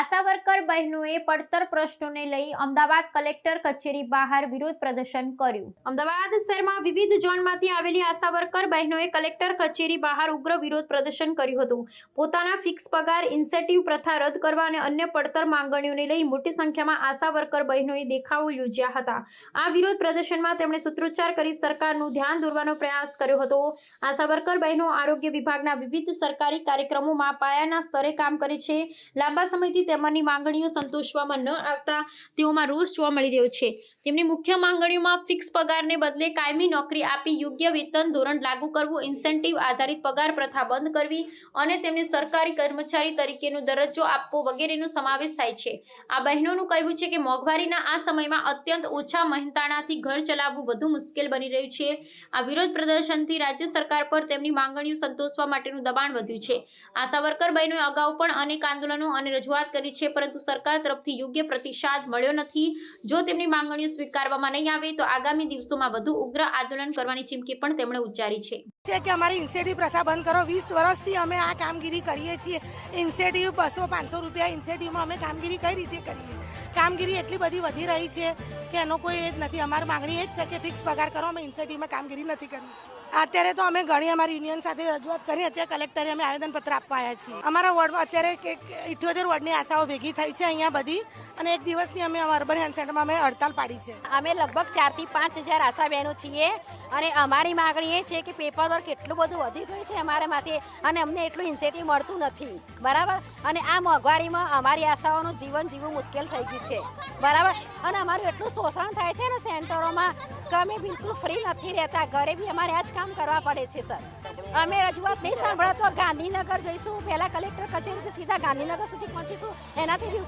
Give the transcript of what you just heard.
આશા worker બહેનોએ પડતર પ્રશ્નોને લઈ અમદાવાદ કલેક્ટર કચેરી બહાર વિરોધ પ્રદર્શન કર્યું. અમદાવાદ શહેરમાં વિવિધ ઝોનમાંથી આવેલી આશા વર્કર બહેનોએ કલેક્ટર કચેરી બહાર ઉગ્ર વિરોધ પ્રદર્શન કર્યું હતું. પોતાના ફિક્સ પગાર, ઇન્સેન્ટિવ પ્રથા રદ કરવા અને અન્ય પડતર માંગણીઓને લઈ મોટી સંખ્યામાં આશા વર્કર બહેનોએ દેખાવો યોજ્યા હતા. આ વિરોધ પ્રદર્શનમાં તેમણે સૂત્રોચ્ચાર કરી સરકારનું ધ્યાન દોરવાનો પ્રયાસ કર્યો હતો. આશા વર્કર બહેનો આરોગ્ય વિભાગના વિવિધ સરકારી કાર્યક્રમોમાં પાયાના સ્તરે કામ કરે છે. લાંબા સમયથી તેમની માંગણીઓ સંતોષવામાં ન આવતા તેઓમાં રોષ જોવા મળી રહ્યો છે. તેમની મુખ્ય માંગણીઓમાં ફિક્સ પગારને બદલે કાયમી નોકરી આપી યોગ્ય વેતન ધોરણ લાગુ કરવું ઇન્સેન્ટિવ આધારિત પગાર પ્રથા બંધ કરવી અને તેમને સરકારી કર્મચારી તરીકેનો દરજ્જો આપવો વગેરેનો સમાવેશ થાય છે. આ બહેનોનું કહેવું છે કે મોંઘવારીના આ સમયમાં અત્યંત ઓછા મહેનતાણાથી ઘર ચલાવવું વધુ મુશ્કેલ બની રહ્યું છે. આ વિરોધ પ્રદર્શનથી રાજ્ય સરકાર પર તેમની માંગણીઓ સંતોષવા માટેનું દબાણ વધ્યું છે. આશા વર્કર બહેનોએ અગાઉ પણ અનેક આંદોલનો અને રજૂઆત કરી છે, પરંતુ સરકાર તરફથી યોગ્ય પ્રતિસાદ મળ્યો નથી. જો તેમની માંગણીઓ સ્વીકારવામાં નહીં આવે, તો આગામી દિવસોમાં વધુ ઉગ્ર આંદોલન કરવાની ચીમકી પણ તેમણે ઉચ્ચારી છે. કે અમારી ઇન્સેન્ટિવ પ્રથા બંધ કરો. વીસ વર્ષથી અમે આ કામગીરી કરીએ છીએ. ઇન્સેન્ટિવ બસો પાંચસો રૂપિયા ઇન્સેન્ટિવમાં અમે કામગીરી કઈ રીતે કરીએ? કામગીરી એટલી બધી વધી રહી છે કે એનો કોઈ એ જ નથી. અમારી માંગણી એ જ છે કે ફિક્સ પગાર કરો. અમે ઇન્સેન્ટિવમાં કામગીરી નથી કરવી અત્યારે તો અમે ઘણી અમારી યુનિયન સાથે રજૂઆત કરી. અત્યારે કલેક્ટરે અમે આવેદનપત્ર આપવા આવ્યા છીએ. અમારા વોર્ડમાં અત્યારે ઇઠ્યોતેર વોર્ડની આશાઓ ભેગી થઈ છે અહીંયા બધી. અને એક દિવસની અમે અર્બન હેલ્થ સેન્ટરમાં અમે હડતાલ પાડી છે. અમે લગભગ ચારથી પાંચ હજાર આશા બહેનો છીએ અને અમારી માગણી એ છે કે પેપર વર્ક એટલું બધું વધી ગયું છે અમારા માથે અને અમને એટલું ઇન્સેન્ટિવ મળતું નથી. બરાબર? અને આ મોંઘવારીમાં અમારી આશાઓનું જીવન જીવવું મુશ્કેલ થઈ ગયું છે. બરાબર? અને અમારું એટલું શોષણ થાય છે ને સેન્ટરોમાં કે અમે બિલકુલ ફ્રી નથી રહેતા. ઘરે બી અમારે આ જ કામ કરવા પડે છે, સર. અમે રજૂઆત નહીં સાંભળો તો ગાંધીનગર જઈશું, પહેલાં કલેક્ટર કચેરીથી સીધા ગાંધીનગર સુધી પહોંચીશું. એનાથી બી